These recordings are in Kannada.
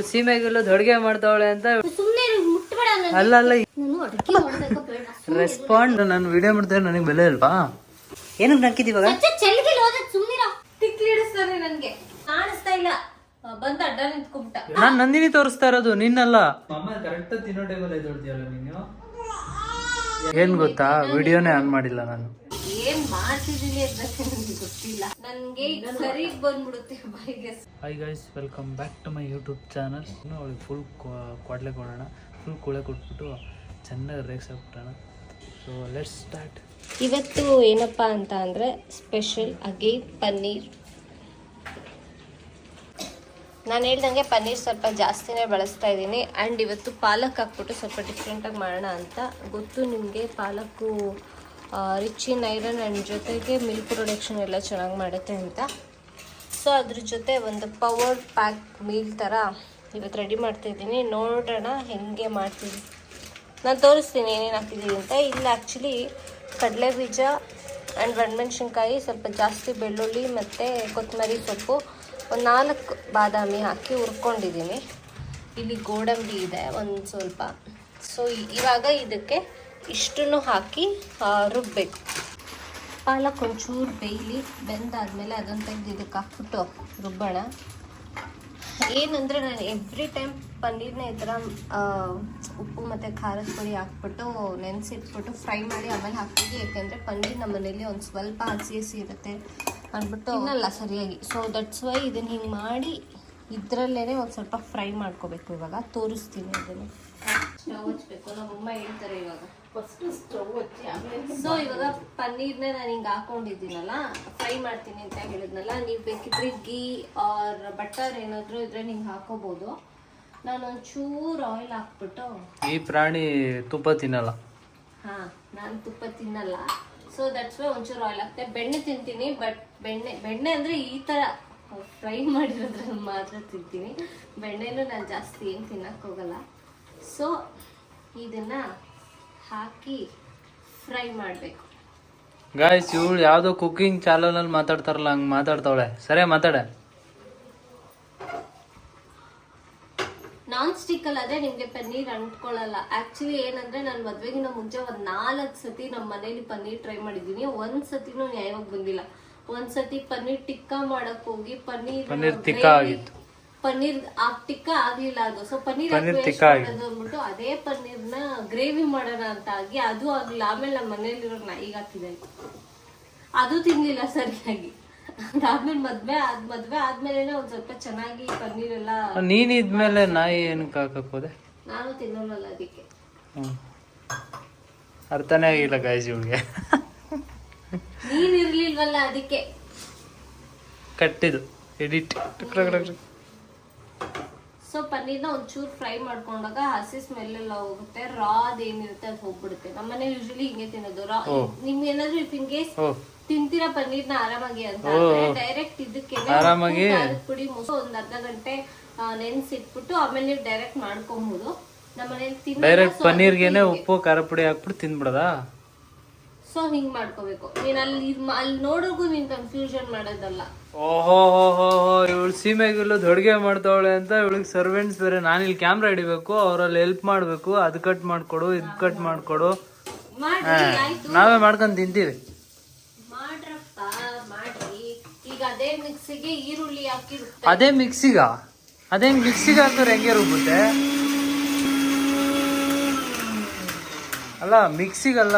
ಇವಳು ಸೀಮೆಗೆಲ್ಲ ಅಡುಗೆ ಮಾಡ್ತಾವಳೆ ಅಂತ ಅಲ್ಲ ಅಲ್ಲ ರೆಸ್ಪಾಂಡ್ ನಾನು ವಿಡಿಯೋ ಮಾಡ್ತಾರೆ ನನಗೆ ಬೆಲೆ ಅಲ್ವಾ ಏನಕ್ಕೆ ನಕ್ಕಿದ್ ಇವಾಗ? ಅಚ್ಚ ಚೆಲ್ಗಿಲ್ ಹೋದ ಸುಮ್ನಿರ ತಿಕ್ಲಿಡಿಸ್ತಾರೆ ನನ್ಗೆ. ಕಾಣಿಸ್ತಾ ಇಲ್ಲ. ಆ, ಅಡ್ಡ ನಿಂತ್ಕೊಂಬಿಟ್ಟ. ನಾನ್ ನಂದಿನಿ ತೋರಿಸ್ತಾ ಇರೋದು ನಿನ್ನಲ್ಲ. ಕರೆಕ್ಟ್ ತಿನ್ನೋ ಟೇಬಲ್ ಎದ್ದೊಳ್ತೀಯಲ್ಲ ನೀನು? ಏನ್ ಗೊತ್ತಾ? ವಿಡಿಯೋನೇ ಆನ್ ಮಾಡಿಲ್ಲ ನಾನು. ಏನ್ ಮಾಡ್ತಿದ್ದೀನಿ ಅಂತ ನನಗೆ ಗೊತ್ತಿಲ್ಲ. ನನಗೆ ಈಗ ಸರಿಗ್ ಬಂದ್ಬಿಡುತ್ತೆ ಬಾಯಿಗೆ hi guys welcome back to my YouTube channel ಇನ್ನು ಅವಳಿಗೆ ಫುಲ್ ಕೊಡಲೆ ಕೊಡೋಣ. ಫುಲ್ ಕೊಳೆ ಕೊಟ್ಬಿಟ್ಟು ಚೆನ್ನಾಗಿ ರೇಕ್ಸ್ ಹಾಕ್ಬಿಟ್ಟೋಣ ಸೊ ಲೆಟ್ಸ್ ಸ್ಟಾರ್ಟ್ ಇವತ್ತು ಏನಪ್ಪ ಅಂತ ಅಂದರೆ ಸ್ಪೆಷಲ್ ಅಗೇ ಪನ್ನೀರ್. ನಾನು ಹೇಳ್ದಂಗೆ ಪನ್ನೀರ್ ಸ್ವಲ್ಪ ಜಾಸ್ತಿನೇ ಬಳಸ್ತಾ ಇದ್ದೀನಿ. ಆ್ಯಂಡ್ ಇವತ್ತು ಪಾಲಕ್ ಹಾಕ್ಬಿಟ್ಟು ಸ್ವಲ್ಪ ಡಿಫ್ರೆಂಟಾಗಿ ಮಾಡೋಣ ಅಂತ. ಗೊತ್ತು ನಿಮಗೆ palak rich in iron and ಜೊತೆಗೆ ಮಿಲ್ಕ್ ಪ್ರೊಡಕ್ಷನ್ ಎಲ್ಲ ಚೆನ್ನಾಗಿ ಮಾಡುತ್ತೆ ಅಂತ. ಸೊ ಅದ್ರ ಜೊತೆ ಒಂದು ಪವರ್ ಪ್ಯಾಕ್ ಮೀಲ್ ಥರ ಇವತ್ತು ರೆಡಿ ಮಾಡ್ತಾಯಿದ್ದೀನಿ ನೋಡೋಣ ಹೆಂಗೆ ಮಾಡ್ತೀನಿ ನಾನು ತೋರಿಸ್ತೀನಿ ಏನೇನು ಹಾಕಿದ್ದೀನಿ ಅಂತ. ಇಲ್ಲಿ ಆ್ಯಕ್ಚುಲಿ ಕಡಲೆ ಬೀಜ ಆ್ಯಂಡ್ ಒಣಮೆಣ್ಸಿನ್ಕಾಯಿ, ಸ್ವಲ್ಪ ಜಾಸ್ತಿ ಬೆಳ್ಳುಳ್ಳಿ ಮತ್ತು ಕೊತ್ತಂಬರಿ ಸೊಪ್ಪು, ಒಂದು ನಾಲ್ಕು ಬಾದಾಮಿ ಹಾಕಿ ಹುರ್ಕೊಂಡಿದ್ದೀನಿ ಇಲ್ಲಿ ಗೋಡಂಬಿ ಇದೆ ಒಂದು ಸ್ವಲ್ಪ. ಸೊ ಇವಾಗ ಇದಕ್ಕೆ ಇಷ್ಟನ್ನು ಹಾಕಿ ರುಬ್ಬಬೇಕು ಪಾಲಕ್ ಒಂಚೂರು ಬೇಯಲಿ ಬೆಂದಾದಮೇಲೆ ಅದನ್ನು ತೆಗೆದು ಇದಕ್ಕೆ ಹಾಕ್ಬಿಟ್ಟು ರುಬ್ಬೋಣ. ಏನಂದರೆ ನಾನು ಎವ್ರಿ ಟೈಮ್ ಪನ್ನೀರ್ನ ಈ ಥರ ಉಪ್ಪು ಮತ್ತು ಖಾರದ ಪುಡಿ ಹಾಕ್ಬಿಟ್ಟು ನೆನೆಸಿಟ್ಬಿಟ್ಟು ಫ್ರೈ ಮಾಡಿ ಆಮೇಲೆ ಹಾಕ್ತೀವಿ. ಯಾಕೆಂದರೆ ಪನ್ನೀರ್ ನಮ್ಮ ಮನೇಲಿ ಒಂದು ಸ್ವಲ್ಪ ಹಸಿ ಹಸಿ ಇರುತ್ತೆ ಅಂದ್ಬಿಟ್ಟು ಇನ್ನಲ್ಲ ಸರಿಯಾಗಿ. ಸೊ ದಟ್ಸ್ ವೈ ಇದನ್ನು ಹಿಂಗೆ ಮಾಡಿ ಇದರಲ್ಲೇ ಒಂದು ಸ್ವಲ್ಪ ಫ್ರೈ ಮಾಡ್ಕೋಬೇಕು ಇವಾಗ. ತೋರಿಸ್ತೀನಿ ಅದನ್ನು. ಸ್ಟವ್ ಹಚ್ಬೇಕು ನಮ್ಮಮ್ಮ ಹೇಳ್ತಾರೆ ಇವಾಗ. ಫಸ್ಟ್ ಸ್ಟವ್ ಹಚ್ಚಿ ಆಮೇಲೆ ಸೊ ಇವಾಗ ಪನ್ನೀರ್ನ ನಾನು ಹಿಂಗೆ ಹಾಕೊಂಡಿದ್ದೀನಲ್ಲ ಫ್ರೈ ಮಾಡ್ತೀನಿ ಅಂತ ಹೇಳಿದ್ನಲ್ಲ ನೀವು ಬೇಕಿದ್ರೆ ಗೀ ಆರ್ ಬಟರ್ ಏನಾದರೂ ಇದ್ರೆ ನಿಂಗೆ ಹಾಕೋಬೋದು. ನಾನು ಒಂಚೂರು ಆಯಿಲ್ ಹಾಕ್ಬಿಟ್ಟು ಈ ಪ್ರಾಣಿ ತುಪ್ಪ ತಿನ್ನಲ್ಲ. ಹಾ ನಾನು ತುಪ್ಪ ತಿನ್ನಲ್ಲ. ಸೊ ದಟ್ಸ್ ವೈ ಒಂಚೂರು ಆಯಿಲ್ ಹಾಕ್ತೆ ಬೆಣ್ಣೆ ತಿಂತೀನಿ ಬಟ್ ಬೆಣ್ಣೆ ಬೆಣ್ಣೆ ಅಂದ್ರೆ ಈ ತರ ಫ್ರೈ ಮಾಡಿರೋದ್ರಲ್ಲಿ ಮಾತ್ರ ತಿಂತೀನಿ. ಬೆಣ್ಣೆನೂ ನಾನು ಜಾಸ್ತಿ ಏನು ತಿನ್ನಕ್ ಹೋಗಲ್ಲ. ಸೊ ಇದನ್ನ ಹಾಕಿ ಫ್ರೈ ಮಾಡಬೇಕು. ಗಾಯ್ಸ್ ಇವಳು ಯಾವುದೋ ಕುಕ್ಕಿಂಗ್ ಚಾನಲಲ್ಲಿ ಮಾತಾಡ್ತಾರಲ್ಲ ಹಂಗೆ ಮಾತಾಡ್ತಾವಳೆ. ಸರಿ ಮಾತಾಡ. ನಾನ್ ಸ್ಟಿಕ್ಕಲ್ಲಿ ಅದೇ ನಿಮ್ಗೆ ಪನ್ನೀರ್ ಅಂಟ್ಕೊಳ್ಳಲ್ಲ. ಆ್ಯಕ್ಚುಲಿ ಏನಂದ್ರೆ ನಾನು ಮದ್ವೆಗಿನ ಮುಂಚೆ ಒಂದ್ ನಾಲ್ಕು ಸತಿ ನಮ್ಮ ಮನೇಲಿ ಪನ್ನೀರ್ ಟ್ರೈ ಮಾಡಿದೀನಿ ಒಂದ್ ಸತಿನೂ ನ್ಯಾಯವಾಗಿ ಬಂದಿಲ್ಲ. ಒಂದ್ ಸತಿ ಪನ್ನೀರ್ ಟಿಕ್ಕಾ ಮಾಡಕ್ ಹೋಗಿ ಪನ್ನೀರ್ ಪನ್ನೀರ್ ತಿಕ್ಕ ಆಗಿತ್ತು. ಪನ್ನೀರ್ ಆ ಟಿಕ್ಕಾ ಆಗ್ಲಿಲ್ಲ ಅದು. ಸೊ ಪನ್ನೀರ್ ಅಂದ್ಬಿಟ್ಟು ಅದೇ ಪನ್ನೀರ್ನ ಗ್ರೇವಿ ಮಾಡೋಣ ಅಂತ ಆಗಿ ಅದು ಆಗ್ಲಿಲ್ಲ ಆಮೇಲೆ ನಮ್ಮ ಮನೇಲಿರೋ ನಾಯಿಗೆ ಹಾಕಿದೆ. ಅದು ತಿನ್ಲಿಲ್ಲ ಸರಿಯಾಗಿ. ಅದಾದ್ಮೇಲೆ ಮದ್ವೆ ಆದ್ ಮದ್ವೆ ಆದ್ಮೇಲೆ ಒಂದ್ ಸ್ವಲ್ಪ ಚೆನ್ನಾಗಿ ಪನ್ನೀರ್ ಎಲ್ಲ ನೀನ್ ಇದ್ಮೇಲೆ ನಾಯಿ ಏನಕ್ಕೆ ಹಾಕಕ್ ಹೋದೆ? ನಾನು ತಿನ್ನೋಲ್ಲ ಅದಕ್ಕೆ. ಅರ್ಥನೇ ಆಗಿಲ್ಲ ಗಾಯ್ಸ್ ಇವಳಿಗೆ ನೀನ್ ಇರ್ಲಿಲ್ವಲ್ಲ ಅದಕ್ಕೆ. ಕಟ್ಟಿದು ಎಡಿಟ್ ಸೊ ಪನ್ನೀರ್ನ ಒಂಚೂರು ಫ್ರೈ ಮಾಡ್ಕೊಂಡಾಗ ಹಸಿ ಸ್ಮೆಲ್ ಎಲ್ಲ ಹೋಗುತ್ತೆ. ರಾದ್ ಏನಿರುತ್ತೆ ಅದು ಹೋಗ್ಬಿಡುತ್ತೆ. ನಮ್ಮನೆ ಯೂಶಲಿ ಹಿಂಗೆ ತಿನ್ನೋದು. ರಾ ನಿಮ್ಗೆ ಏನಾದ್ರು ಇಫ್ ಇನ್ ಕೇಸ್ ತಿಂತೀರಾ ಪನ್ನೀರ್ನ ಆರಾಮಾಗಿ ಅಂತ ಡೈರೆಕ್ಟ್ ಇದಕ್ಕೆ ಆರಾಮಾಗಿ? ಪುಡಿ ಮುಸು ಒಂದ್ ಅರ್ಧ ಗಂಟೆ ನೆನ್ಸಿಟ್ಬಿಟ್ಟು ಆಮೇಲೆ ನೀವು ಡೈರೆಕ್ಟ್ ಮಾಡ್ಕೊಬಹುದು ನಮ್ಮನೇಲಿ ತಿನ್ನ ಡೈರೆಕ್ಟ್ ಪನ್ನೀರ್ಗೆನೆ ಉಪ್ಪು ಖಾರ ಪುಡಿ ಹಾಕ್ಬಿಟ್ಟು ತಿಂದ್ಬಿಡದಾ ಸೊ ಹಿಂಗ್ ಮಾಡ್ಕೋಬೇಕು. ನೀನ್ ಅಲ್ಲಿ ಅಲ್ಲಿ ನೋಡೋಕು ನೀನ್ ಕನ್ಫ್ಯೂಷನ್ ಮಾಡೋದಲ್ಲ. ಓಹೋ ಇವಳು ಸೀಮೆಗಿಲ್ಲ ಅಡುಗೆ ಮಾಡ್ತಾವಳೆ ಅಂತ ಇವಳಿಗೆ ಸರ್ವೆಂಟ್ಸ್ ಬೇರೆ. ನಾನು ಇಲ್ಲಿ ಕ್ಯಾಮ್ರಾ ಹಿಡಿಬೇಕು ಅವರಲ್ಲಿ ಹೆಲ್ಪ್ ಮಾಡಬೇಕು ಅದು ಕಟ್ ಮಾಡ್ಕೊಡು ಇದು ಕಟ್ ಮಾಡ್ಕೊಡು. ನಾವೇ ಮಾಡ್ಕೊಂಡು ತಿಂತೀವಿ. ಮಾಡ್ರಪ್ಪ ಮಾಡ್ರಿ. ಈಗ ಅದೇ ಮಿಕ್ಸಿಗೆ ಈರುಳ್ಳಿ ಅದೇ ಮಿಕ್ಸಿಗ ಅದೇ ಮಿಕ್ಸಿಗೆ ಹಾಕಿದ್ರೆ ಹೆಂಗೆ ರುಬ್ಬುತ್ತೆ ಅಲ್ಲ ಮಿಕ್ಸಿಗಲ್ಲ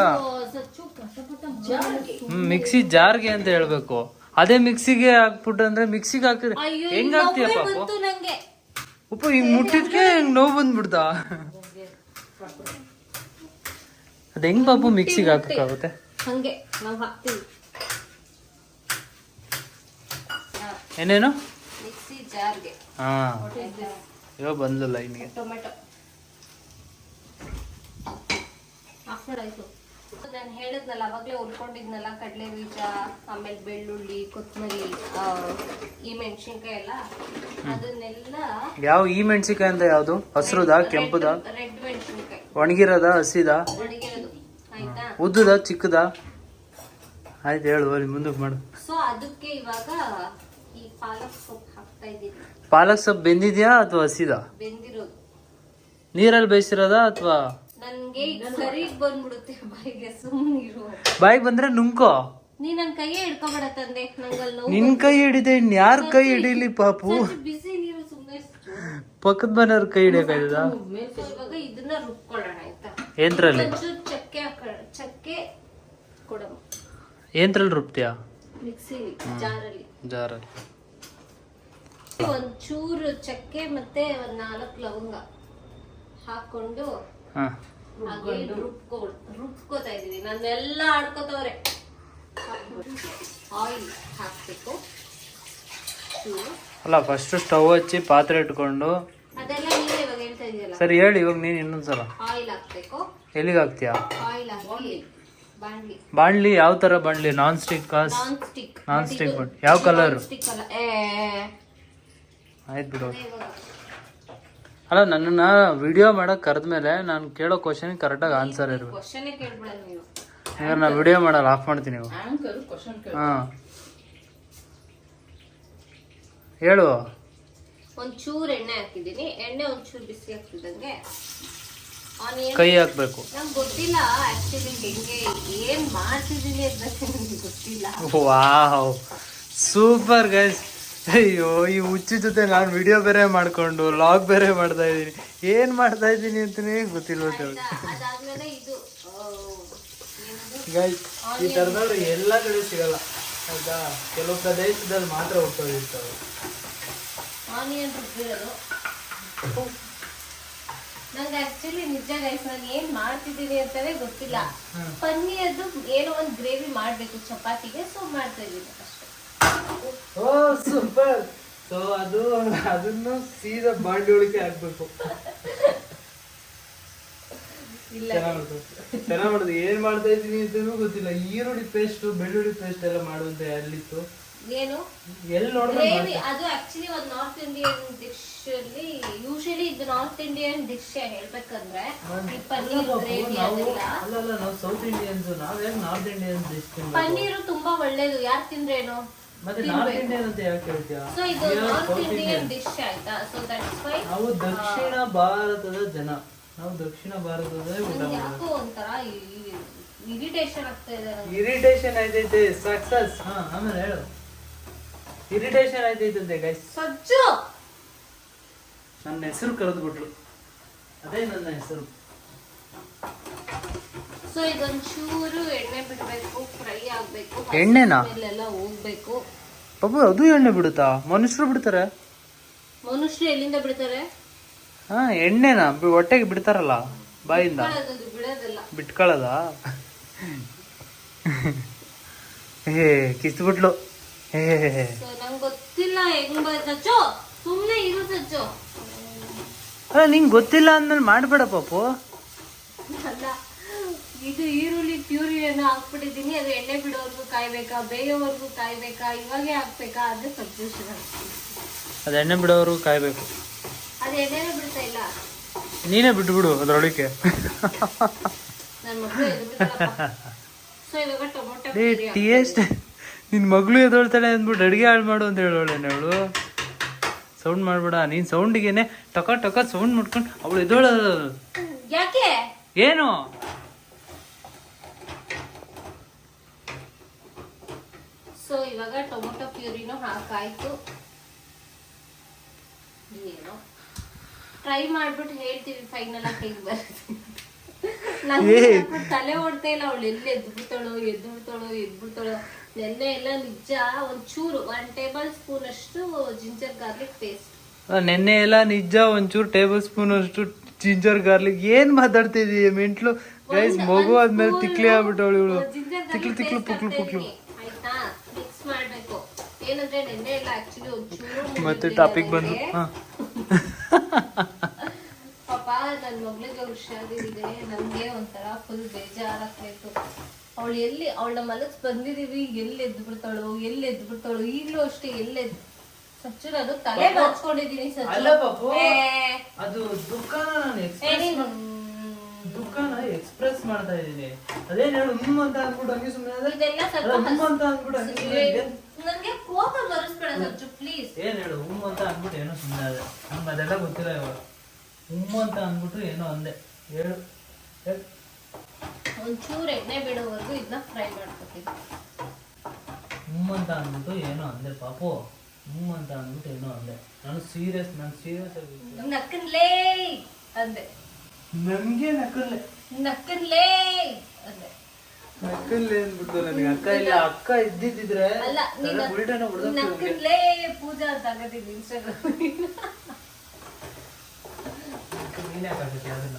ಮಿಕ್ಸಿ ಜಾರ್ಗೆ ಅಂತ ಹೇಳ್ಬೇಕು. ಅದೇ ಮಿಕ್ಸಿಗೆ ಹಾಕ್ಬಿಟ್ಟು ಅಂದ್ರೆ ಮಿಕ್ಸಿಗೆ ಹಾಕಿದ್ರೆ ಹೆಂಗ್ ಹಾಕ್ತೀಯ ಪಾಪು? ಉಪ್ಪು ಹಿಂಗ್ ಮುಟ್ಟಿದ್ಕೆ ಹಿಂಗ್ ನೋವು ಬಂದ್ಬಿಡ್ತಾ? ಅದ್ ಹೆಂಗ್ ಪಾಪು ಮಿಕ್ಸಿಗೆ ಹಾಕಕ್ಕಾಗುತ್ತೆ? ಏನೇನು? ಹಾ. ಇವಾಗ ಬಂದ್ಲು ಲೈನ್ಗೆ ಟೊಮೆಟೊ. ನಾನು ಹೇಳಿದ್ನಲ್ಲ ಅವಾಗಲೇ ಹುರ್ಕೊಂಡಿದ್ನಲ್ಲ ಕಡಲೆ ಬೀಜ ಆಮೇಲೆ ಬೆಳ್ಳುಳ್ಳಿ ಕೊತ್ತಂಬರಿ ಈ ಮೆಣಸಿನ್ಕಾಯಿ ಎಲ್ಲ. ಅದನ್ನೆಲ್ಲ ಯಾವ ಈ ಮೆಣಸಿನ್ಕಾಯಿ ಅಂತ ಯಾವ್ದು? ಹಸಿರುದ ಕೆಂಪುದ? ರೆಡ್ ಮೆಣಸಿನ್ಕಾಯಿ. ಒಣಗಿರದ ಹಸಿದ? ಒಣಗಿರೋದು. ಆಯ್ತಾ? ಉದ್ದುದ ಚಿಕ್ಕದ? ಆಯ್ತು ಹೇಳು ಅಲ್ಲಿ ಮುಂದಕ್ಕೆ ಮಾಡು. ಸೊ ಅದಕ್ಕೆ ಇವಾಗ ಈ ಪಾಲಕ್ ಸೊಪ್ಪು ಹಾಕ್ತಾ ಇದ್ದೀನಿ. ಪಾಲಕ್ ಸೊಪ್ಪು ಬೆಂದಿದ್ಯಾ ಅಥವಾ ಹಸಿದ? ಬೆಂದಿರೋದು. ನೀರಲ್ಲಿ ಬೇಯಿಸಿರೋದಾ ಅಥವಾ ನನ್ಗೆ ಈಗ ಸರಿ ಬಂದ್ಬಿಡುತ್ತೆ ಬಾಯಿಗೆ ಸುಮ್ಮನಿರು ಬಾಯಿಗೆ ಬಂದ್ರೆ ನುಂಕೋ. ನೀ ನನ್ ಕೈಯೇ ಹಿಡ್ಕೊಬೇಡ ತಂದೆ ನಂಗಲ್ಲಿ ನೋವು ನಿನ್ ಕೈ ಹಿಡಿದೆ ಇನ್ ಯಾರ ಕೈ ಹಿಡೀಲಿ ಪಾಪು? ಬಿಸಿ ನೀರು ಸುಮ್ಮನೆ ಪಕ್ಕದ ಮನೆಯವ್ರ ಕೈ ಹಿಡಿಯಕ್ಕಾಯ್ತದ ಇವಾಗ ಇದನ್ನ ರುಬ್ಕೊಳ್ಳೋಣ ಆಯ್ತಾ? ಏನ್ರಲ್ಲಿ? ಒಂಚೂರು ಚಕ್ಕೆ ಹಾಕೋಣ ಚಕ್ಕೆ ಕೊಡಮ್ಮ. ಏನ್ರಲ್ಲಿ ರುಬ್ತೀಯ? ಮಿಕ್ಸಿ ಜಾರಲ್ಲಿ. ಜಾರಲ್ಲಿ. ಒಂಚೂರು ಚಕ್ಕೆ ಮತ್ತೆ ಒಂದ್ ನಾಲ್ಕು ಲವಂಗ ಹಾಕೊಂಡು ಹಾ. ರುಬ್ಕೋತಾ ಇದೀನಿ ನನ್ನೆಲ್ಲ ಆಡ್ಕೋತವ್ರೆ. ಆಯಿಲ್ ಹಾಕ್ಬೇಕು. ಅಲ್ಲ ಫಸ್ಟ್ ಸ್ಟವ್ ಹಚ್ಚಿ ಪಾತ್ರೆ ಇಟ್ಕೊಂಡು. ಅದೆಲ್ಲ ನೀವೇ ಇವಾಗ ಹೇಳ್ತಾ ಇದೆಯಲ್ಲ. ಸರಿ ಹೇಳಿ ಇವಾಗ ನೀನ್ ಇನ್ನೊಂದ್ಸಲ. ಆಯಿಲ್ ಹಾಕ್ಬೇಕು. ಎಲ್ಲಿಗೆ ಹಾಕ್ತೀಯಾ? ಆಯಿಲ್ ಹಾಕಿ ಬಾಣ್ಲಿ. ಬಾಣ್ಲಿ ಯಾವ ತರ ಬಾಂಡ್ಲಿ non stick cause non stick non stick ಯಾವ ಕಲರ್ ಸ್ಟಿಕ್ ಏ ಆಯ್ತು ಬಿಡು. ಅಲ್ಲ ನನ್ನನ್ನ ವಿಡಿಯೋ ಮಾಡಕ್ ಕರೆದ್ಮೇಲೆ ನಾನು ಕೇಳೋ ಕ್ವಶನ್ ಕರೆಕ್ಟಾಗಿ ಆನ್ಸರ್ ಇರ್ಬೇಕು. ಕ್ವಶನ್ ಕೇಳ್ಬಿಡ ನೀವು. ಈಗ ನಾ ವಿಡಿಯೋ ಮಾಡಲ್ಲ ಆಫ್ ಮಾಡ್ತೀನಿ ನೀವು ಹಾ. ಹೇಳು. ಒಂಚೂರು ಎಣ್ಣೆ ಹಾಕಿದ್ದೀನಿ. ಎಣ್ಣೆ ಒಂಚೂರು ಬಿಸಿ ಆಗ್ತಿದ್ದಂಗೆ ಆನಿಯನ್ ಕೈ ಹಾಕ್ಬೇಕು. ನಂಗೆ ಗೊತ್ತಿಲ್ಲ ಹೆಂಗೆ ಏನ್ ಮಾಡ್ತಿದ್ದೀನಿ ಅಂತ ನನಗೆ ಗೊತ್ತಿಲ್ಲ. ವಾವ್. ಸೂಪರ್ ಗೈಸ್ ಅಯ್ಯೋ ಈ ಹುಚ್ಚಿ ಜೊತೆ ನಾನು ವಿಡಿಯೋ ಬೇರೆ ಮಾಡ್ಕೊಂಡು ಲಾಗ್ ಬೇರೆ ಮಾಡ್ತಾ ಇದ್ದೀನಿ. ಏನ್ ಮಾಡ್ತಾ ಇದ್ದೀನಿ ಅಂತಾನೆ ಗೊತ್ತಿಲ್ಲ ಈ ತರದವ್ರು ಎಲ್ಲ ಕಡೆ ಸಿಗಲ್ಲ ಆಯ್ತಾ? ಕೆಲವು ಪ್ರದೇಶದಲ್ಲಿ ಮಾತ್ರ ರುಬ್ಬಿರೋದು ನಂಗೆ ಆಕ್ಚುಲಿ ನಿಜ ಗೈಸ್ ನಾನು ಏನ್ ಮಾಡ್ತಿದ್ದೀನಿ ಅಂತಾನೆ ಗೊತ್ತಿಲ್ಲ. ಪನ್ನೀರ್ದು ಏನೋ ಒಂದು ಗ್ರೇವಿ ಮಾಡ್ಬೇಕು ಚಪಾತಿಗೆ ಸೊ ಮಾಡ್ತಾ ಇದ್ದೀನಿ ಅಷ್ಟೇ. ಓ ಸೂಪರ್. ಸೊ ಅದು ಅದನ್ನು ಸೀದಾ ಬಾಂಡಿ ಒಳಗೆ ಹಾಕ್ಬೇಕು ಇಲ್ಲ. ಚೆನ್ನಾಗಿ ಮಾಡುದು. ಏನ್ ಮಾಡ್ತಾ ಇದ್ದೀನಿ ಅಂತಲೂ ಗೊತ್ತಿಲ್ಲ. ಈರುಳ್ಳಿ ಪೇಸ್ಟ್ ಬೆಳ್ಳುಳ್ಳಿ ಪೇಸ್ಟ್ ಎಲ್ಲ ಮಾಡುವಂತ ಅಲ್ಲಿತ್ತು. ಏನು? ಎಲ್ಲಿ ನೋಡಿದ್ರೆ ಅದು ಆಕ್ಚುಲಿ ಒಂದು ನಾರ್ತ್ ಇಂಡಿಯನ್ ಡಿಶ್ ಅಲ್ಲಿ ಯೂಶಲಿ ಇದು ನಾರ್ತ್ ಇಂಡಿಯನ್ ಡಿಶ್ ಹೇಳ್ಬೇಕಂದ್ರೆ ಪನ್ನೀರ್ ಗ್ರೇವಿ ಅದೆಲ್ಲ. ಅಲ್ಲ ಅಲ್ಲ ನಾವು ಸೌತ್ ಇಂಡಿಯನ್ಸ್ ನಾವೇ ನಾರ್ತ್ ಇಂಡಿಯನ್ ಡಿಶ್ ಪನ್ನೀರು ತುಂಬಾ ಒಳ್ಳೇದು. ಯಾರು ತಿಂದ್ರೇನು? ಮತ್ತೆ ನಾರ್ತ್ ಇಂಡಿಯನ್ ಅಂತ ಯಾಕೆ ಹೇಳ್ತೀಯಾ? ಸೊ ಇದು ನಾರ್ತ್ ಇಂಡಿಯನ್ ಡಿಶ್ ಆಯ್ತಾ? ಸೊ ದಟ್ಸ್ ವೈ ನಾವು ದಕ್ಷಿಣ ಭಾರತದ ಜನ. ನಾವು ದಕ್ಷಿಣ ಭಾರತದ ಊಟ ಯಾಕೋ ಒಂಥರ ಇರಿಟೇಷನ್ ಆಗ್ತಾ ಇದೆ ಇರಿಟೇಷನ್ ಆಯ್ತೈತೆ ಸಕ್ಸಸ್ ಹಾ ಆಮೇಲೆ ಹೇಳು. ಇರಿಟೇಷನ್ ಆಯ್ತೈತಂತೆ ಗೈಸ್ ಸಜ್ಜು! ನನ್ನ ಹೆಸರು ಕರೆದ್ಬಿಟ್ರು. ಅದೇ ನನ್ನ ಹೆಸರು. ಸೊ ಇದೊಂಚೂರು ಚೂರು ಬಿಡಬೇಕು ಎಣ್ಣೆನಾ? ಹೋಗ್ಬೇಕು. ಪಾಪ ಅದು ಎಣ್ಣೆ ಬಿಡುತ್ತಾ? ಮನುಷ್ಯರು ಬಿಡ್ತಾರೆ? ಮನುಷ್ಯರು ಎಲ್ಲಿಂದ ಬಿಡ್ತಾರೆ? ಹಾ ಎಣ್ಣೆನಾ? ಹೊಟ್ಟೆಗೆ ಬಿಡ್ತಾರಲ್ಲ ಬಾಯಿಂದ? ಬಿಟ್ಕೊಳ್ಳೋದ ಹೇ ಕಿಸ್ಬಿಟ್ಲು ಹೇ ನಂಗೆ ಗೊತ್ತಿಲ್ಲ ಹೆಂಗ್ ಅಲ್ಲ ನಿಂಗೆ ಗೊತ್ತಿಲ್ಲ ಅಂದ್ಮೇಲೆ ಮಾಡಬೇಡ ಪಾಪು. ಅಲ್ಲ. ಇದು ಈರುಳ್ಳಿ ಪ್ಯೂರಿ ಏನೋ ಹಾಕ್ಬಿಟ್ಟಿದ್ದೀನಿ. ಅದು ಎಣ್ಣೆ ಬಿಡೋವರೆಗೂ ಕಾಯ್ಬೇಕಾ ಬೇಯೋವರೆಗೂ ಕಾಯ್ಬೇಕಾ ಇವಾಗೆ ಹಾಕ್ಬೇಕಾ ಅದು ಕನ್ಫ್ಯೂಷನ್ ಅದು ಎಣ್ಣೆ ಬಿಡೋವರೆಗೂ ಕಾಯ್ಬೇಕು. ಅದು ಎಣ್ಣೆ ಬಿಡ್ತಾ ಇಲ್ಲ. ನೀನೇ ಬಿಟ್ಬಿಡು ಏ ಟೇಸ್ಟ್ ನಿನ್ನ ಮಗಳು ಎದೊಳ್ತಾಳೆ ಅಂದ್ಬಿಟ್ಟು ಅಡುಗೆ ಹಾಳು ಮಾಡು ಅಂತ ಹೇಳೋಳೆ ಅವಳು. ಸೌಂಡ್ ಮಾಡ್ಬೇಡ ನೀನು ಸೌಂಡ್ಗೆನೆ ಟಕ ಟಕ ಸೌಂಡ್ ಮಾಡ್ಕೊಂಡು ಅವಳು ಎದೊಳ ಯಾಕೆ? ಏನು ಸೊ ಇವಾಗ ಟೊಮೊಟೊ ಪ್ಯೂರಿನೂ ಹಾಕಾಯ್ತು. ಏನೋ. ಟ್ರೈ ಮಾಡ್ಬಿಟ್ಟು ಹೇಳ್ತೀವಿ ಫೈನಲ್ ಆಗಿ ಹೇಗೆ ಬರುತ್ತೆ ನಂಗೆ ತಲೆ ಓಡ್ತಾ ಇಲ್ಲ. ಅವಳು ಎಲ್ಲಿ ಎದ್ಬಿಡ್ತಾಳೋ ಎದ್ದು ಬಿಡ್ತಾಳೋ ಎದ್ದು ಬಿಡ್ತಾಳೋ ನೆನ್ನೆ ಎಲ್ಲ ನಿಜ ಒಂಚೂರು ಒನ್ ಟೇಬಲ್ ಸ್ಪೂನ್ ಅಷ್ಟು ಜಿಂಜರ್ ಗಾರ್ಲಿಕ್ ಪೇಸ್ಟ್ ನೆನ್ನೆ ಎಲ್ಲ ನಿಜ ಒಂಚೂರು ಟೇಬಲ್ ಸ್ಪೂನ್ ಅಷ್ಟು ಜಿಂಜರ್ ಗಾರ್ಲಿಕ್ ಏನ್ ಮಾತಾಡ್ತಿದೀಯ? ಮೆಂಟ್ಲು ಗೈಸ್ ಮಗು ಆದ್ಮೇಲೆ ತಿಕ್ಲಿ ಆಗ್ಬಿಟ್ಟವಳು ಇವಳು. ತಿಕ್ಲಿ ತಿಕ್ಲು ಪುಕ್ಲು ಪುಕ್ಲು ಏನಂದ್ರೆ ನೆನ್ನೆ ಎಲ್ಲ ಆಕ್ಚುಲಿ ಒಂಚೂರು ಮತ್ತೆ ಟಾಪಿಕ್ ಬಂದು ಹಾ. ಪಾಪ ನನ್ನ ಮಗಳಿಗೆ ಹುಷಾರಿದೆ ನಮಗೆ ಒಂಥರ ಫುಲ್ ಬೇಜಾರಾಗ್ತಾಯಿತ್ತು. ಅವಳು ಎಲ್ಲಿ ಅವಳ ಮನಸ್ ಬಂದಿದೀವಿ ಎಲ್ಲಿ ಎದ್ದು ಬಿಡ್ತಾಳು ಎಲ್ಲಿ ಎದ್ದು ಬಿಡ್ತಾಳು ಈಗ್ಲೂ ಅಷ್ಟೇ ಎಲ್ಲಿ ಎದ್ದು ಸಚ್ಚು ನಾನು ತಲೆ ಬಾಚ್ಕೊಂಡಿದೀನಿ ಅಲ್ಲ ಪಾಪು ಅದು ದುಃಖನ ನಾನು ಎಕ್ಸ್ಪ್ರೆಸ್ ದುಃಖನ ಎಕ್ಸ್ಪ್ರೆಸ್ ಮಾಡ್ತಾ ಇದ್ದೀನಿ. ಅದೇನು ಹೇಳು ಹ್ಮ್ ಅಂತ ಅಂದ್ಬಿಟ್ಟು ಹಂಗೆ ಸುಮ್ಮನೆ ಇದೆಲ್ಲ ಸ್ವಲ್ಪ ಅಂತ ಅಂದ್ಬಿಟ್ಟು ಹಂಗೆ. ನನ್ಗೆ ಕೋಪ ಬರಿಸ್ಬೇಡ ಸಜ್ಜು ಪ್ಲೀಸ್ ಏನ್ ಹೇಳು ಹ್ಞೂ ಅಂತ ಅಂದ್ಬಿಟ್ಟು ಏನೋ ಸುಮ್ಮನೆ ಅದೇ ನಮ್ಗೆ ಅದೆಲ್ಲ ಗೊತ್ತಿಲ್ಲ ಇವಾಗ. ಹ್ಞೂ ಅಂತ ಅಂದ್ಬಿಟ್ಟು ಏನೋ ಅಂದೆ. ಹೇಳು ಹೇಳು. ಒಂಚೂರು ಎಣ್ಣೆ ಬಿಡೋವರೆಗೂ ಇದನ್ನ ಫ್ರೈ ಮಾಡ್ಕೊತೀನಿ. ಹ್ಞೂ ಅಂತ ಅಂದ್ಬಿಟ್ಟು ಏನೋ ಅಂದೆ ಪಾಪು. ಹ್ಞೂ ಅಂತ ಅಂದ್ಬಿಟ್ಟು ಏನೋ ಅಂದೆ. ನಾನು ಸೀರಿಯಸ್ ನಾನು ಸೀರಿಯಸ್ ಆಗಿ ನಕ್ಕನ್ಲೇ ಅಂದೆ. ನನಗೆ ನಕ್ಕಲ್ಲೇ ನಕ್ಕನ್ಲೇ ಅಂದೆ. ನಕ್ಕಲ್ಲೇ ಅಂದ್ಬಿಟ್ಟು ನನಗೆ ಅಕ್ಕ ಇಲ್ಲ ಅಕ್ಕ ಇದ್ದಿದ್ದಿದ್ರೆ ಅಲ್ಲ ನೀನು ಪೂಜಾ ಅಂತ ಇನ್ಸ್ಟಾಗ್ರಾಮ್ ನೀನೇ ಅದನ್ನ?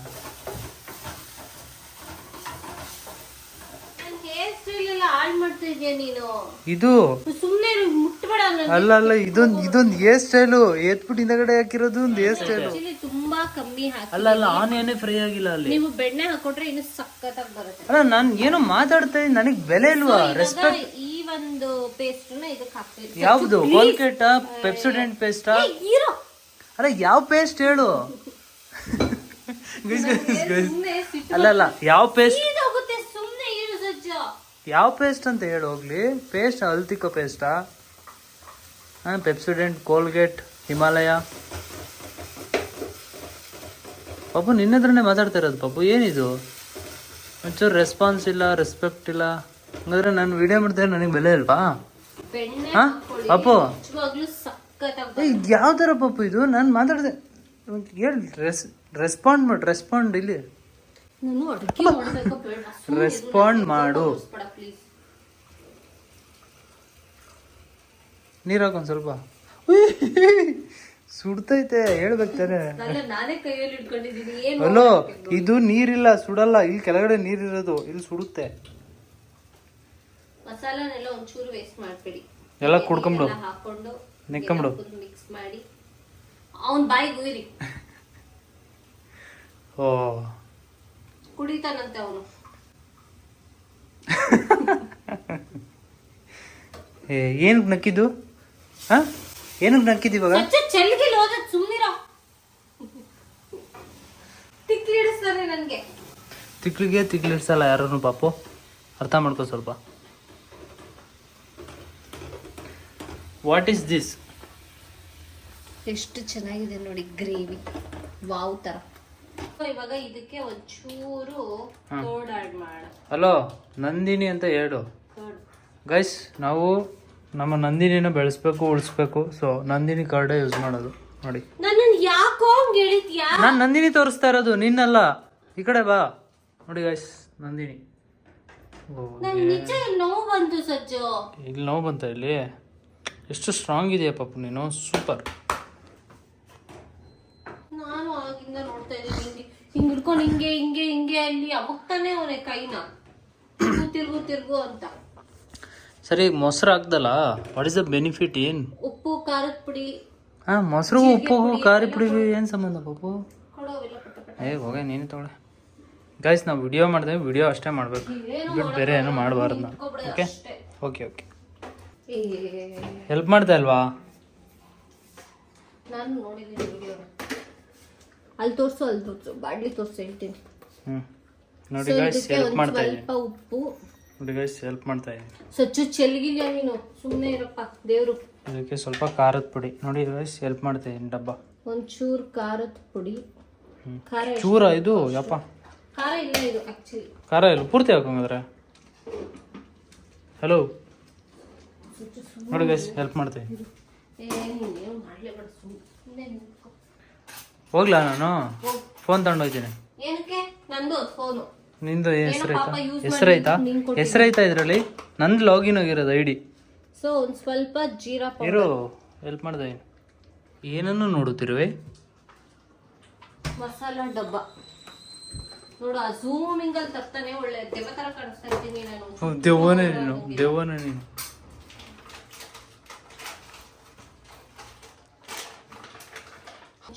ಹೇರ್ ಸ್ಟೈಲ್ ಎಲ್ಲ ಹಾಳು ಮಾಡ್ತಾ ಇದೀಯ ನೀನು? ಇದು ಮುಟ್ಬೇಡ ನನ್ ಅಲ್ಲ ಅಲ್ಲ ಇದೊಂದು ಇದೊಂದು ಹೇರ್ ಸ್ಟೈಲು ಎತ್ಬಿಟ್ಟು ಹಿಂದಗಡೆ ಹಾಕಿರೋದು ಒಂದು ಹೇರ್ ಸ್ಟೈಲು ಆಕ್ಚುಲಿ ತುಂಬಾ ಕಮ್ಮಿ ಹಾಕಿ ಅಲ್ಲ ಅಲ್ಲ ಆನಿಯನ್ನೇ ಫ್ರೈ ಆಗಿಲ್ಲ ಅಲ್ಲಿ. ನೀವು ಬೆಣ್ಣೆ ಹಾಕೊಟ್ರೆ ಇನ್ನು ಸಖತ್ತಾಗಿ ಬರುತ್ತೆ. ಅಲ್ಲ ನಾನು ಏನೋ ಮಾತಾಡ್ತಾ ಇದ್ದೀನಿ ನನಗೆ ಬೆಲೆ ಇಲ್ವಾ? ಇವಾಗ ಈ ಒಂದು ಪೇಸ್ಟ್ನ ಇದಕ್ಕೆ ಹಾಕ್ತೀನಿ. ಯಾವ್ದು? ಕೋಲ್ಗೇಟಾ ಪೆಪ್ಸೋಡೆಂಟ್ ಪೇಸ್ಟಾ ಹೀರೋ ಅಲ್ಲ ಯಾವ ಪೇಸ್ಟ್ ಹೇಳು? ಅಲ್ಲ ಅಲ್ಲ ಯಾವ ಪೇಸ್ಟ್ ಹೋಗುತ್ತೆ ಸುಮ್ನೆ ಇರು ಸಜ್ಜ ಯಾವ ಪೇಸ್ಟ್ ಅಂತ ಹೇಳಿ ಹೋಗ್ಲಿ. ಪೇಸ್ಟ್ ಅಲ್ತಿಕೋ ಪೇಸ್ಟಾ ಹಾಂ ಪೆಪ್ಸಿಡೆಂಟ್ ಕೋಲ್ಗೇಟ್ ಹಿಮಾಲಯ ಪಪ್ಪು ನಿನ್ನ ಹತ್ರನೇ ಮಾತಾಡ್ತಾ ಇರೋದು ಪಾಪು. ಏನಿದು? ಒಂಚೂರು ರೆಸ್ಪಾನ್ಸ್ ಇಲ್ಲ ರೆಸ್ಪೆಕ್ಟ್ ಇಲ್ಲ. ಹಂಗಾದ್ರೆ ನಾನು ವಿಡಿಯೋ ಮಾಡ್ತಾರೆ ನನಗೆ ಬೆಲೆ ಇಲ್ವಾ ಹಾಂ ಪಪ್ಪು ಇದು ಯಾವ ಥರ ಪಾಪು ಇದು? ನಾನು ಮಾತಾಡಿದೆ ಹೇಳಿ ರೆಸ್ ರೆಸ್ಪಾಂಡ್ ಮಾಡಿ ರೆಸ್ಪಾಂಡ್ ಇಲ್ಲಿ ನಾನು ಅಡುಗೆ ಮಾಡ್ಬೇಕು ಬೇಡ ರೆಸ್ಪಾಂಡ್ ಮಾಡು. ನೀರಾಗ ಒಂದ್ ಸ್ವಲ್ಪ. ಸುಡ್ತೈತೆ ಹೇಳ್ಬೇಕಾರೆ ಅಲೋ ಅಲ್ಲ ಇದು ನೀರಿಲ್ಲ ಸುಡಲ್ಲ ಇಲ್ಲಿ ಕೆಳಗಡೆ ನೀರಿರೋದು ಇಲ್ಲಿ ಸುಡುತ್ತೆ. ಮಸಾಲನೆಲ್ಲ ಒಂಚೂರು ವೇಸ್ಟ್ ಮಾಡ್ಬೇಡಿ. ಎಲ್ಲ ಕುಡ್ಕೊಂಬಿಡು. ಹಾಕೊಂಡು ನೆಕ್ಕಂಬಿಡು. ಮಿಕ್ಸ್ ಮಾಡಿ. ಅವನ್ ಬಾಯಿಗೆ ಓ. ಕುಡಿತಾನಂತೆ ಅವನು. ಏ ಏನಕ್ಕೆ ನಕ್ಕಿದ್ದು? ಹಾ? ಏನಕ್ಕೆ ನಕ್ಕಿದ್ದು ಇವಾಗ? ಅಚ್ಚ ಚೆಲ್ಗೆ ಹೋದ ಸುಮ್ಮನಿರ ತಿಕ್ಲಿಡಿಸ್ತಾರೆ ನನ್ಗೆ. ತಿಕ್ಲಿಗೆ ತಿಕ್ಲಿಡ್ಸಲ್ಲ ಯಾರನ್ನು ಪಾಪು? ಅರ್ಥ ಮಾಡ್ಕೋ ಸ್ವಲ್ಪ. ವಾಟ್ ಈಸ್ ದಿಸ್ ಎಷ್ಟು ಚೆನ್ನಾಗಿದೆ ನೋಡಿ ಗ್ರೇವಿ. ವಾವ್ ಇವಾಗ ಇದಕ್ಕೆ ಒಂಚೂರು ಮಾಡ. ಹಲೋ ನಂದಿನಿ ಅಂತ ಹೇಳು. ಗೈಸ್ ನಾವು ನಮ್ಮ ನಂದಿನಿನ ಬೆಳೆಸ್ಬೇಕು ಉಳಿಸ್ಬೇಕು. ಸೊ ನಂದಿನಿ ಕಾರ್ಡೇ ಯೂಸ್ ಮಾಡೋದು. ನೋಡಿ. ನನ್ನನ್ ಯಾಕೋ ಹಂಗ್ ಹೇಳಿದ್ಯಾ? ನಾನು ನಂದಿನಿ ತೋರಿಸ್ತಾ ಇರೋದು ನಿನ್ನಲ್ಲ. ಈ ಕಡೆ ಬಾ. ನೋಡಿ ಗೈಸ್ ನಂದಿನಿ. ಓ ನನ್ ನಿಜ ನೋವು ಬಂತು ಸಜ್ಜು? ಇಲ್ಲಿ ನೋವು ಬಂತ ಇಲ್ಲಿ? ಎಷ್ಟು ಸ್ಟ್ರಾಂಗ್ ಇದೆಯಾ ಪಾಪು ನೀನು? ಸೂಪರ್ ನಾನು ಆಗಿಂದ ನೋಡ್ತಾ ಇದ್ದೀನಿ ಹಿಂಗೆ ಹಿಂಗ್ ಹಿಡ್ಕೊಂಡು ಹಿಂಗೆ ಹಿಂಗೆ ಹಿಂಗೆ ಅಲ್ಲಿ ಅಬುಕ್ತಾನೆ ಅವನೇ ಕೈನ. ತಿರ್ಗು ತಿರ್ಗು ತಿರ್ಗು ಅಂತ. ಸರಿ ಮೊಸರು ಹಾಕ್ದಲ್ಲ? ವಾಟ್ ಇಸ್ ದ ಬೆನಿಫಿಟ್ ಏನು? ಉಪ್ಪು ಖಾರದ ಪುಡಿ. ಹಾ ಮೊಸರು ಉಪ್ಪು ಖಾರದ ಪುಡಿ ಏನು ಸಂಬಂಧ ಪಾಪು ಏ ಹೋಗ ನೀನು ತಗೊಳ್ಳೆ. ಗೈಸ್ ನಾವು ವಿಡಿಯೋ ಮಾಡಿದೆ ವಿಡಿಯೋ ಅಷ್ಟೇ ಮಾಡಬೇಕು. ಬಿಟ್ಟು ಬೇರೆ ಏನೂ ಮಾಡಬಾರ್ದು. ನಾವು ಓಕೆ ಓಕೆ ಓಕೆ ಹೆಲ್ಪ್ ಮಾಡ್ದೆ ಅಲ್ವಾ? ನಾನು ನೋಡಿದ್ದೀನಿ ವಿಡಿಯೋ ಅಲ್ಲಿ ತೋರಿಸು ಅಲ್ಲಿ ತೋರಿಸು. ಬಾಡ್ಲಿ ತೋರಿಸು ಹೇಳ್ತೀನಿ. ಹ್ಞೂ ನೋಡಿ ಗೈಸ್ ಹೆಲ್ಪ್ ಮಾಡ್ತಾ ಇದ್ದೀನಿ. ಸ್ವಲ್ಪ ಉಪ್ಪು. ನೋಡಿ ಗೈಸ್ ಹೆಲ್ಪ್ ಮಾಡ್ತಾ ಇದ್ದೀನಿ. ಸ್ವಚ್ಛ ಚೆಲ್ಗಿಲ್ಲ ನೀನು? ಸುಮ್ಮನೆ ಇರಪ್ಪ ದೇವರು. ಇದಕ್ಕೆ ಸ್ವಲ್ಪ ಖಾರದ ಪುಡಿ. ನೋಡಿ ಗೈಸ್ ಹೆಲ್ಪ್ ಮಾಡ್ತಾ ಇದ್ದೀನಿ ಡಬ್ಬ. ಒಂಚೂರು ಖಾರದ ಪುಡಿ. ಹ್ಮ್. ಖಾರ ಎಷ್ಟು? ಚೂರ ಇದು ಯಪ್ಪ. ಖಾರ ಇಲ್ಲ ಇದು ಆಕ್ಚುಲಿ ಖಾರ ಇಲ್ಲ ಪೂರ್ತಿ ಹಾಕೊಂಡ್ರೆ ಹಲೋ ನೋಡಿ ಗೈಸ್ ಹೆಲ್ಪ್ ಮಾಡ್ತಾ ಇದ್ದೀನಿ. ಏ ಮಾಡಲೇ ಬೇಡ ಸುಮ್ಮನೆ. ಹೋಗ್ಲಾ ನಾನು. ಫೋನ್ ತಗೊಂಡೋಗ್ತೀನಿ ಏನಕ್ಕೆ? ನಂದು ಫೋನು ನಿಂದು ಹೆಸರು ಹೆಸರೈತಾ ಹೆಸರೈತಾ. ಹೆಸರಾಯ್ತಾ? ಇದರಲ್ಲಿ? ನಂದು ಲಾಗಿನ್ ಆಗಿರೋದು ಐ ಡಿ. ಸೊ ಒಂದ್ ಸ್ವಲ್ಪ ಜೀರಾ ಇರು ಹೆಲ್ಪ್ ಮಾಡಿದೆ. ಏನನ್ನು ನೋಡುತ್ತಿರುವೆ? ಮಸಾಲ ಡಬ್ಬ. ನೋಡು ಆ ಝೂಮಿಂಗ್ ಅಲ್ಲಿ ತರ್ತಾನೆ ಒಳ್ಳೆ. ದೆವ್ವ ತರ ಕಾಣಿಸ್ತಾ ಇದ್ದೀನಿ ನಾನು. ದೆವ್ವನೇ ನೀನು ದೆವ್ವನೇ ನೀನು.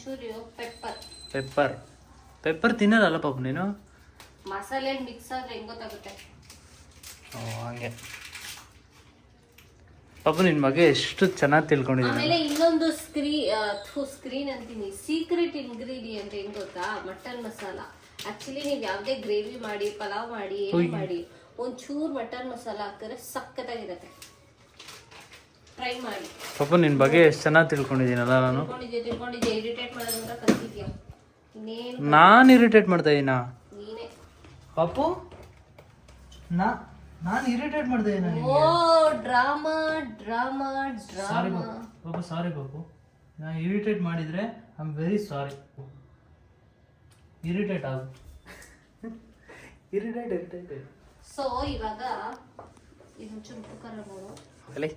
ಒಂಚೂರು ಪೆಪ್ಪರ್ ಪೆಪ್ಪರ್ ಪೆಪ್ಪರ್ ತಿನ್ನಲ್ಲ ಪಾಪ ನೀನು? ಮಸಾಲೆ ಮಿಕ್ಸ್ ಆದ್ರೆ ಹೆಂಗ್ ಗೊತ್ತಾಗುತ್ತೆ? ಓ ಹಂಗೆ. ಪಾಪ ನಿನ್ನ ಮಗ ಎಷ್ಟು ಚೆನ್ನಾಗಿ ತಿಳ್ಕೊಂಡಿದ್ದೀನಿ. ಆಮೇಲೆ ಇನ್ನೊಂದು ಸ್ಕ್ರೀ ಸ್ಕ್ರೀನ್ ಅಂತೀನಿ. ಸೀಕ್ರೆಟ್ ಇಂಗ್ರೀಡಿಯಂಟ್ ಏನ್ ಗೊತ್ತಾ? ಮಟನ್ ಮಸಾಲ ಆಕ್ಚುಲಿ ನೀವು ಯಾವ್ದೇ ಗ್ರೇವಿ ಮಾಡಿ ಪಲಾವ್ ಮಾಡಿ ಏನ್ ಮಾಡಿ ಒಂಚೂರು ಮಟನ್ ಮಸಾಲ ಹಾಕಿದ್ರೆ ಸಖತ್ತಾಗಿರತ್ತೆ. ಟ್ರೈ ಮಾಡಿ. ಪಾಪ ನಿನ್ನ ಬಗ್ಗೆ ಎಷ್ಟು ಚೆನ್ನಾಗಿ ತಿಳ್ಕೊಂಡಿದ್ದೀನಲ್ಲ ನಾನು. ತಿಳ್ಕೊಂಡಿದ್ದೆ ತಿಳ್ಕೊಂಡಿದ್ದೆ ಇರಿಟೇಟ್ ಮಾಡೋದಂದ್ರೆ ಕಲ್ತಿದ್ಯಾ? ಇನ್ನೇನು ನಾನು ಇರಿಟೇಟ್ ಮಾಡ್ತಾ ಇದ್ದೀನಾ ನೀನೇ. ಪಾಪು ನಾ ನಾನು ಇರಿಟೇಟ್ ಮಾಡ್ತಾ ಇದ್ದೀನಿ oh drama drama sorry drama. ಬಾಪು ಪಾಪು ಸಾರಿ ಪಾಪು. ನಾನು ಇರಿಟೇಟ್ ಮಾಡಿದರೆ I am very sorry irritate ಆಗು. ಇರಿಟೇಟ್ ಇರಿಟೇಟ್ ಸೊ ಇವಾಗ ಇದು ಚುರುಕು ನೋಡು ಅಲ್ಲೇ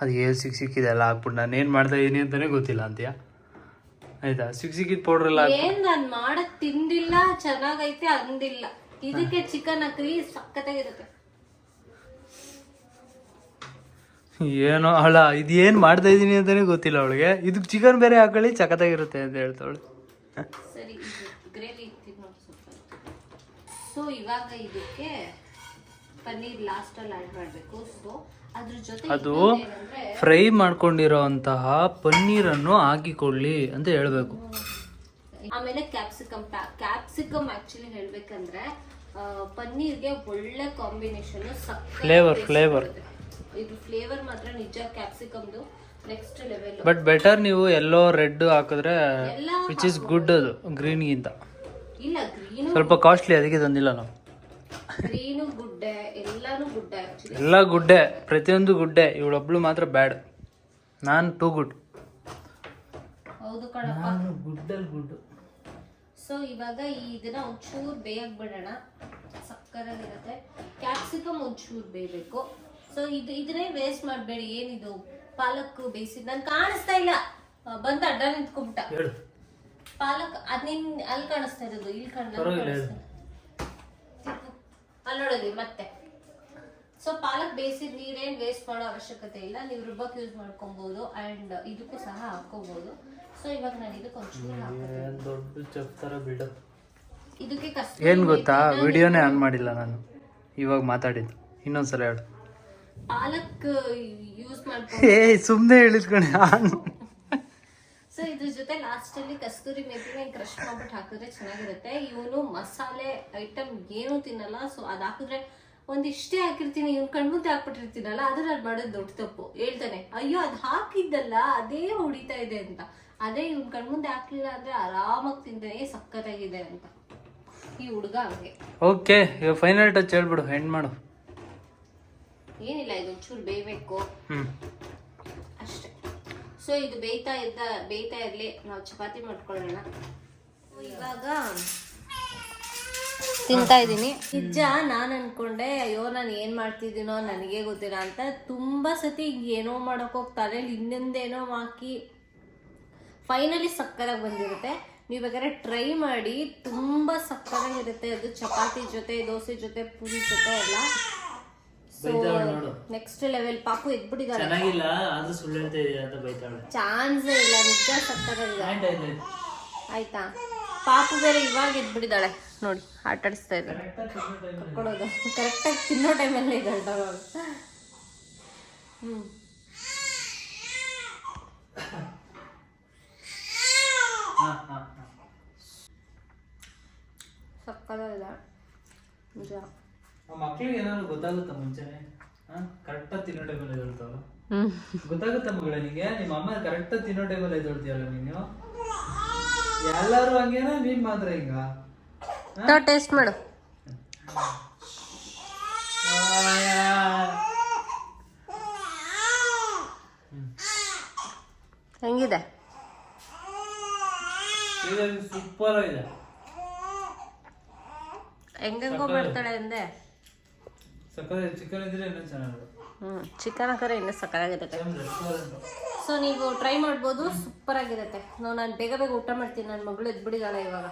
ಅದು ಏನು ಸಿಕ್ ಸಿಕ್ಕಿದೆ ಎಲ್ಲ ಹಾಕ್ಬಿಟ್ಟು ನಾನು ಏನು ಮಾಡ್ತಾ ಇದ್ದೀನಿ ಅಂತಲೇ ಗೊತ್ತಿಲ್ಲ ಅಂತೀಯ? ಆಯ್ತಾ? ಸಿಕ್ ಸಿಕ್ಕಿದ ಪೌಡ್ರ್ ಎಲ್ಲ ಏನು ನಾನು ಮಾಡಕ್ಕೆ ಮಾಡಕ್ ತಿಂದಿಲ್ಲ ಚೆನ್ನಾಗೈತೆ ಅಂದಿಲ್ಲ. ಇದಕ್ಕೆ ಚಿಕನ್ ಹಾಕಿ ಸಕ್ಕತ್ತಾಗಿರುತ್ತೆ ಏನೋ ಅಲ್ಲ ಇದು ಏನು ಮಾಡ್ತಾ ಇದ್ದೀನಿ ಅಂತಲೇ ಗೊತ್ತಿಲ್ಲ ಅವಳಿಗೆ. ಇದಕ್ಕೆ ಚಿಕನ್ ಬೇರೆ ಹಾಕೊಳ್ಳಿ ಚಕತ್ತಾಗಿರುತ್ತೆ ಅಂತ ಹೇಳ್ತಾವಳು ಸರಿ ಗ್ರೇವಿ ಸೊ ಇವಾಗ ಇದಕ್ಕೆ ಪನ್ನೀರ್ ಲಾಸ್ಟಲ್ಲಿ ಆ್ಯಡ್ ಮಾಡಬೇಕು. ಸೊ ಅದು ಫ್ರೈ ಮಾಡ್ಕೊಂಡಿರೋ ಅಂತಹ ಪನ್ನೀರನ್ನು ಹಾಕಿಕೊಳ್ಳಿ ಅಂತ ಹೇಳಬೇಕು. ಆಮೇಲೆ ಕ್ಯಾಪ್ಸಿಕಮ್ ಕ್ಯಾಪ್ಸಿಕಮ್ ಆಕ್ಚುಲಿ ಹೇಳ್ಬೇಕಂದ್ರೆ ಪನ್ನೀರ್ಗೆ ಒಳ್ಳೆ ಕಾಂಬಿನೇಷನ್ ಫ್ಲೇವರ್ ಫ್ಲೇವರ್ ಇದು ಫ್ಲೇವರ್ ಮಾತ್ರ ನಿಜ ಕ್ಯಾಪ್ಸಿಕಮ್ದು ನೆಕ್ಸ್ಟ್ ಲೆವೆಲ್ ಬಟ್ ಬೆಟರ್ ನೀವು ಎಲ್ಲೋ ರೆಡ್ ಹಾಕಿದ್ರೆ ವಿಚ್ ಇಸ್ ಗುಡ್ ಅದು ಗ್ರೀನ್ಗಿಂತ ಇಲ್ಲ ಗ್ರೀನು ಸ್ವಲ್ಪ ಕಾಸ್ಟ್ಲಿ ಅದಕ್ಕೆ ತಂದಿಲ್ಲ ನಾವು. ಗ್ರೀನು ಗುಡ್ಡೆ ಎಲ್ಲ ಗುಡ್ಡೆ ಪ್ರತಿಯೊಂದು ಗುಡ್ಡೆ ಇವಳೊಬ್ಳು ಮಾತ್ರ ಬ್ಯಾಡ್. ನಾನು ಟೂ ಗುಡ್. ಹೌದು ಕಣಪ್ಪ. ನಾನು ಗುಡ್ಡಲ್ಲಿ ಗುಡ್ ಸೊ ಇವಾಗ ಈ ಇದನ್ನ ಒಂಚೂರು ಬೇಯಕ್ ಬಿಡೋಣ ಸಕ್ಕರಾಗಿರುತ್ತೆ ಕ್ಯಾಪ್ಸಿಕಮ್ ಒಂಚೂರು ಬೇಯಬೇಕು. ಸೊ ಇದು ಇದನ್ನೇ ವೇಸ್ಟ್ ಮಾಡಬೇಡಿ. ಏನಿದು? ಪಾಲಕ್ ಬೇಯಿಸಿದ್. ನನ್ ಕಾಣಿಸ್ತಾ ಇಲ್ಲ. ಬಂದ ಅಡ್ಡ ನಿಂತ್ಕೊಂಡ್ಬಿಟ್ಟ. ಪಾಲಕ್ ಅದ್ ನಿನ್ ಅಲ್ಲಿ ಕಾಣಿಸ್ತಾ ಇರೋದು. ಇಲ್ಲಿ ಕಾಣಿಸ್ತಾ ಅಲ್ಲಿ ನೋಡೋದು ಮತ್ತೆ. ಸೊ ಪಾಲಕ್ ಬೇಯಿಸಿದ ನೀರೇನು ವೇಸ್ಟ್ ಮಾಡೋ ಅವಶ್ಯಕತೆ ಇಲ್ಲ. ನೀವು ರುಬ್ಬಕ್ ಯೂಸ್ ಮಾಡ್ಕೊಬಹುದು ಅಂಡ್ ಇದಕ್ಕೂ ಸಹ ಹಾಕೋಬಹುದು ಸೊ ಇವಾಗ ನಾನು ಇದಕ್ಕೆ ಒಂಚೂರು ಹಾಕ್ತೀನಿ ದೊಡ್ಡ ಚೆಫ್ ಥರ ಬಿಡು. ಇದಕ್ಕೆ ಕಷ್ಟ ಏನು ಗೊತ್ತಾ? ವಿಡಿಯೋನೇ ಆನ್ ಮಾಡಿಲ್ಲ ನಾನು. ಇವಾಗ ಮಾತಾಡಿದ್ದು. ಇನ್ನೊಂದ್ಸಲ ಹೇಳು. ಪಾಲಕ್ ಯೂಸ್ ಮಾಡ್ಕೊಂಡು ಏ ಸುಮ್ಮನೆ ಹೇಳಿದ್ಕೊಂಡೆ ಆನ್ ಸೊ ಇದ್ರ ಜೊತೆ ಲಾಸ್ಟ್ ಅಲ್ಲಿ ಕಸ್ತೂರಿ ಮೇಥಿನ ಕ್ರಶ್ ಮಾಡ್ಬಿಟ್ಟು ಹಾಕಿದ್ರೆ ಚೆನ್ನಾಗಿರುತ್ತೆ. ಇವನು ಮಸಾಲೆ ಐಟಮ್ ಏನು ತಿನ್ನಲ್ಲ. ಸೊ ಅದ್ ಹಾಕಿದ್ರೆ ಒಂದಿಷ್ಟೇ ಹಾಕಿರ್ತೀನಿ ಇವ್ನ ಕಣ್ಮುಂದೆ ಹಾಕ್ಬಿಟ್ಟಿರ್ತೀನಲ್ಲ ಅದು ಅದು ಮಾಡೋದು ದೊಡ್ಡ ತಪ್ಪು. ಹೇಳ್ತಾನೆ ಅಯ್ಯೋ ಅದು ಹಾಕಿದ್ದಲ್ಲ ಅದೇ ಹೊಡಿತಾ ಇದೆ ಅಂತ. ಅದೇ ಇವ್ನ ಕಣ್ಮುಂದೆ ಹಾಕ್ಲಿಲ್ಲ ಅಂದ್ರೆ ಆರಾಮಾಗಿ ತಿಂತಾನೆ ಸಕ್ಕತ್ತಾಗಿದೆ ಅಂತ. ಈ ಹುಡುಗ ಹಂಗೆ. ಓಕೆ ಫೈನಲ್ ಟಚ್ ಹೇಳ್ಬಿಡು ಹೆಣ್ ಮಾಡು. ಏನಿಲ್ಲ ಇದು ಒಂಚೂರು ಬೇಯಬೇಕು ಅಷ್ಟೇ. ಸೊ ಇದು ಬೇಯ್ತಾ ಇದ್ದ ಬೇಯ್ತಾ ಇರ್ಲಿ ನಾವು ಚಪಾತಿ ಮಾಡ್ಕೊಳ್ಳೋಣ. ಇವಾಗ ತಿಂತಾ ಇದ್ದೀನಿ. ನಿಜ ನಾನು ಅನ್ಕೊಂಡೆ ಅಯ್ಯೋ ನಾನು ಏನು ಮಾಡ್ತಿದ್ದೀನೋ ನನಗೆ ಗೊತ್ತಿಲ್ಲ ಅಂತ ತುಂಬಾ ಸತಿ ಏನೋ ಮಾಡಕ್ ಹೋಗ್ತಾರೆ ತಲೆಯಲ್ಲಿ ಇನ್ನೊಂದೇನೋ ಹಾಕಿ ಫೈನಲಿ ಸಕ್ಕರಾಗಿ ಬಂದಿರುತ್ತೆ. ನೀವು ಬೇಕಾದ್ರೆ ಟ್ರೈ ಮಾಡಿ ತುಂಬಾ ಇರುತ್ತೆ. ಅದು ಚಪಾತಿ ಜೊತೆ ದೋಸೆ ಜೊತೆ ಪೂರಿ ಜೊತೆ ಎಲ್ಲ. ನೆಕ್ಸ್ಟ್ ಲೆವೆಲ್ ಪಾಪು ಎದ್ಬಿಟ್ಟಿದ್ದಾರೆ ಚೆನ್ನಾಗಿಲ್ಲ ಅದು ಸುಳ್ಳು ಹೇಳ್ತಾ ಇದೀಯ ಅಂತ ಬೈತಾಳೆ ಚಾನ್ಸ್ ಇಲ್ಲ ನಿಜ ಸಕ್ಕತ್ತಾಗಿದೆ ಆಯ್ತಾ? ಪಾಪು ಬೇರೆ ಇವಾಗ ಎದ್ಬಿಟ್ಟಿದ್ದಾಳೆ. ನೋಡಿ ಆಟ ಆಡಿಸ್ತಾ ಇದ್ದಾಳೆ ಕರ್ಕೊಳ್ಳೋದು ಕರೆಕ್ಟಾಗಿ ತಿನ್ನೋ ಟೈಮಲ್ಲೇ ಇದ್ದಾಳೆ ತಗೊಳ್ಳೋದು ಹ್ಞೂ ನಿಜ. ಆ ಮಕ್ಳಿಗೆ ಏನಾದ್ರು ಗೊತ್ತಾಗುತ್ತಾ ಮುಂಚೆನೆ? ಕರೆಕ್ಟಾಗಿ ತಿನ್ನೋ ಟೈಮಲ್ಲಿ ಗೊತ್ತಾಗುತ್ತಾ ಮಗಳ ನಿಮಗೆ ನಿಮ್ಮ ಅಮ್ಮ ಕರೆಕ್ಟ್ ತಿನ್ನೋ ಟೈಮಲ್ಲಿ ಎದ್ದೊಳ್ತೀಯಲ್ಲ ನೀನು? ಎಲ್ಲರೂ ಹಂಗೇನ? ನೀನ್ ಮಾತ್ರ ಈಗ ಟೇಸ್ಟ್ ಮಾಡು. ಹೆಂಗಿದೆ? ಸೂಪರ್ ಇದೆ. ಹೆಂಗೆಂಗೋ ಮಾಡ್ತಾಳೆ ಅಂದೆ. ಸಕ್ಕರೆ ಚಿಕನ್ ಇದ್ರೆ ಇನ್ನೂ ಚೆನ್ನಾಗಿ ಹ್ಞೂ ಚಿಕನ್ ಹಾಕಿದ್ರೆ ಇನ್ನೂ ಸಕ್ಕತ್ತಾಗಿರುತ್ತೆ. ಸೊ ನೀವು ಟ್ರೈ ಮಾಡ್ಬೋದು ಸೂಪರ್ ಆಗಿರುತ್ತೆ ನಾವು ನಾನು ಬೇಗ ಬೇಗ ಊಟ ಮಾಡ್ತೀನಿ. ನನ್ನ ಮಗಳು ಎದ್ಬಿಡಿದಾಳೆ ಇವಾಗ.